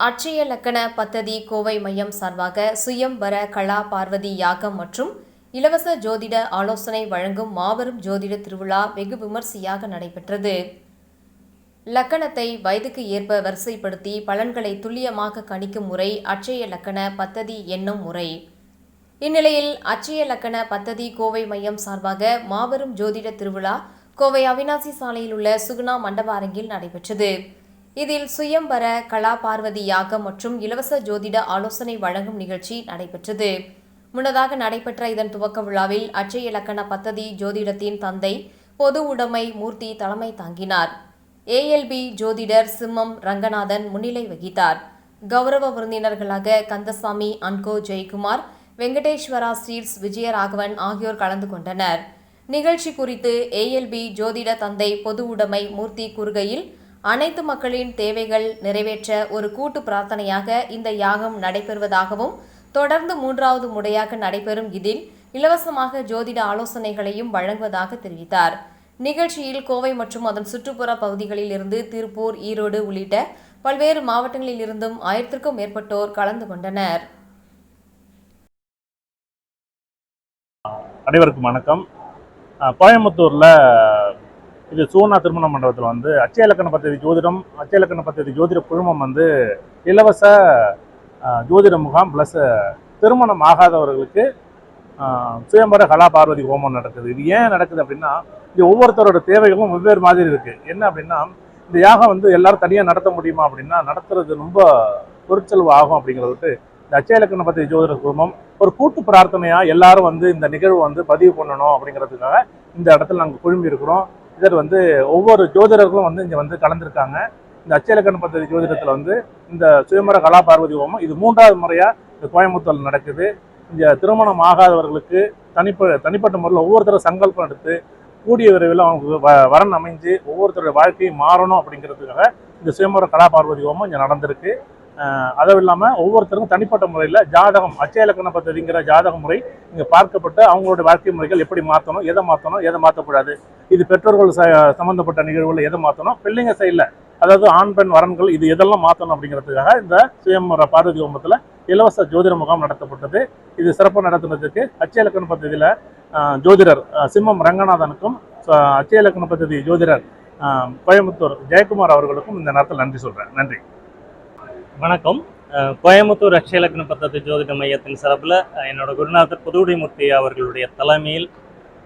அட்சய லக்கண பத்ததி கோவை மையம் சார்பாக சுயம்பர கலா பார்வதி யாகம் மற்றும் இலவச ஜோதிட ஆலோசனை வழங்கும் மாபெரும் ஜோதிட திருவிழா வெகு விமர்சையாக நடைபெற்றது. லக்கணத்தை வயதுக்கு ஏற்ப வரிசைப்படுத்தி பலன்களை துல்லியமாக கணிக்கும் முறை அட்சய லக்கண பத்ததி என்னும் முறை. இந்நிலையில் அட்சய லக்கண பத்ததி கோவை மையம் சார்பாக மாபெரும் ஜோதிட திருவிழா கோவை அவினாசி சாலையில் உள்ள சுகுணா மண்டப அரங்கில் நடைபெற்றது. இதில் சுயம்பர கலா பார்வதி யாகம் மற்றும் இலவச ஜோதிட ஆலோசனை வழங்கும் நிகழ்ச்சி நடைபெற்றது. முன்னதாக நடைபெற்ற இதன் துவக்க விழாவில் அட்சய இலக்கண பத்ததி ஜோதிடத்தின் தந்தை பொது உடைமை மூர்த்தி தலைமை தாங்கினார். ஏஎல்பி ஜோதிடர் சிம்மம் ரங்கநாதன் முன்னிலை வகித்தார். கௌரவ விருந்தினர்களாக Kandasamy and co Jayakumar Venkateswara streets Vijayaraghavan ஆகியோர் கலந்து கொண்டனர். நிகழ்ச்சி குறித்து ஏஎல்பி ஜோதிட தந்தை பொது உடைமை மூர்த்தி கூறுகையில் அனைத்து மக்களின் தேவைகள் நிறைவேற்ற ஒரு கூட்டு பிரார்த்தனையாக இந்த யாகம் நடைபெறுவதாகவும் தொடர்ந்து மூன்றாவது முறையாக நடைபெறும் இதில் இலவசமாக ஜோதிட ஆலோசனைகளையும் வழங்குவதாக தெரிவித்தார். நிகழ்ச்சியில் கோவை மற்றும் அதன் சுற்றுப்புற பகுதிகளில் இருந்து திருப்பூர் ஈரோடு உள்ளிட்ட பல்வேறு மாவட்டங்களில் இருந்தும் ஆயிரத்திற்கும் மேற்பட்டோர் கலந்து கொண்டனர். அனைவருக்கும் வணக்கம். கோயம்புத்தூரில் இது சூனா திருமண மண்டபத்தில் வந்து அச்சய இலக்கண பத்ததி ஜோதிடம் அச்சய இலக்கண பத்ததி ஜோதிட குழுமம் வந்து இலவச ஜோதிட முகாம் ப்ளஸ் திருமணம் ஆகாதவர்களுக்கு சுயம்பர கலா பார்வதி ஹோமம் நடக்குது. இது ஏன் நடக்குது அப்படின்னா இது ஒவ்வொருத்தரோட தேவைகளும் வெவ்வேறு மாதிரி இருக்குது என்ன அப்படின்னா இந்த யாகம் வந்து எல்லாரும் தனியாக நடத்த முடியுமா அப்படின்னா நடத்துறது ரொம்ப பொருட்செலவு ஆகும் அப்படிங்கிறது இந்த அச்சய இலக்கண பத்தி ஜோதிட குழுமம் ஒரு கூட்டு பிரார்த்தனையாக எல்லாரும் வந்து இந்த நிகழ்வு வந்து பதிவு பண்ணணும் அப்படிங்கிறதுக்காக இந்த இடத்துல நாங்கள் குழும்பி இருக்கிறோம். இதர் வந்து ஒவ்வொரு ஜோதிடர்களும் வந்து இங்கே வந்து கலந்துருக்காங்க. இந்த அச்சலக்கண் பத்ததி ஜோதிடத்தில் வந்து இந்த சுயமர கலா பார்வதி ஹோமம் இது மூன்றாவது முறையாக இந்த கோயம்புத்தூரில் நடக்குது. இங்கே திருமணம் ஆகாதவர்களுக்கு தனிப்ப தனிப்பட்ட முறையில் ஒவ்வொருத்தரும் சங்கல்பம் எடுத்து கூடிய விரைவில் அவங்களுக்கு வ வரன் அமைஞ்சு ஒவ்வொருத்தருடைய வாழ்க்கையும் மாறணும் அப்படிங்கிறதுக்காக இந்த சுயமர கலா பார்வதி ஹோமம் இங்கே நடந்திருக்கு. அதுவும் இல்லாமல் ஒவ்வொருத்தருக்கும் தனிப்பட்ட முறையில் ஜாதகம் அச்சயலக்கண இலக்கண ஜாதக முறை இங்கே பார்க்கப்பட்டு அவங்களோட வாழ்க்கை முறைகள் எப்படி மாற்றணும் எதை மாற்றணும் எதை மாற்றக்கூடாது இது பெற்றோர்கள் சம்மந்தப்பட்ட நிகழ்வுகள் எதை மாற்றணும் பிள்ளைங்க சைடில். அதாவது ஆண் பெண் வரன்கள் இது எதெல்லாம் மாற்றணும் அப்படிங்கிறதுக்காக இந்த சுயம்பர பார்வதி ஹோமத்தில் இலவச ஜோதிட முகாம் நடத்தப்பட்டது. இது சிறப்பாக நடத்துனதுக்கு அச்சயலக்கண பகுதியில் ஜோதிடர் சிம்மம் ரங்கநாதனுக்கும் அச்சயலக்கண பദ്ധதி ஜோதிடர் கோயம்புத்தூர் ஜெயக்குமார் அவர்களுக்கும் இந்த நேரத்தில் நன்றி சொல்கிறேன் நன்றி. வணக்கம். கோயம்புத்தூர் அக்ஷயலக்ன பத்தத்து ஜோதிட மையத்தின் சிறப்பில் என்னோட குருநாதர் புதுவுடிமூர்த்தி அவர்களுடைய தலைமையில்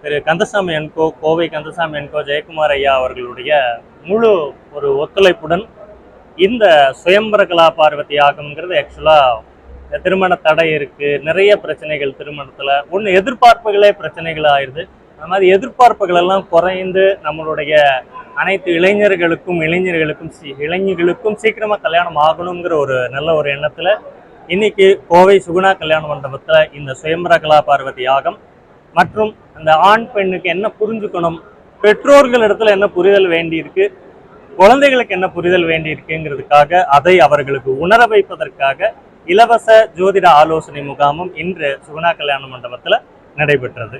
திரு கந்தசாமி என்கோ கோவை கந்தசாமி என்கோ ஜெயக்குமார் ஐயா அவர்களுடைய முழு ஒரு ஒத்துழைப்புடன் இந்த சுயம்பர கலா பார்வதி யாகம்ங்கிறது ஆக்சுவலாக திருமண தடை இருக்குது நிறைய பிரச்சனைகள் திருமணத்தில். ஒன்று எதிர்பார்ப்புகளே பிரச்சனைகள் ஆயிடுது அந்த மாதிரி எதிர்பார்ப்புகள் எல்லாம் குறைந்து நம்மளுடைய அனைத்து இளைஞர்களுக்கும் இளைஞர்களுக்கும் சி- இளைஞர்களுக்கும் சீக்கிரமாக கல்யாணம் ஆகணுங்கிற ஒரு நல்ல ஒரு எண்ணத்தில் இன்னைக்கு கோவை சுகுணா கல்யாண மண்டபத்தில் இந்த சுயம்பர கலா பார்வதி யாகம் மற்றும் அந்த ஆண் பெண்ணுக்கு என்ன புரிஞ்சுக்கணும் பெற்றோர்கள் இடத்துல என்ன புரிதல் வேண்டியிருக்கு குழந்தைகளுக்கு என்ன புரிதல் வேண்டியிருக்குங்கிறதுக்காக அதை அவர்களுக்கு உணர வைப்பதற்காக இலவச ஜோதிட ஆலோசனை முகாமும் இன்று சுகுணா கல்யாண மண்டபத்துல நடைபெற்றது.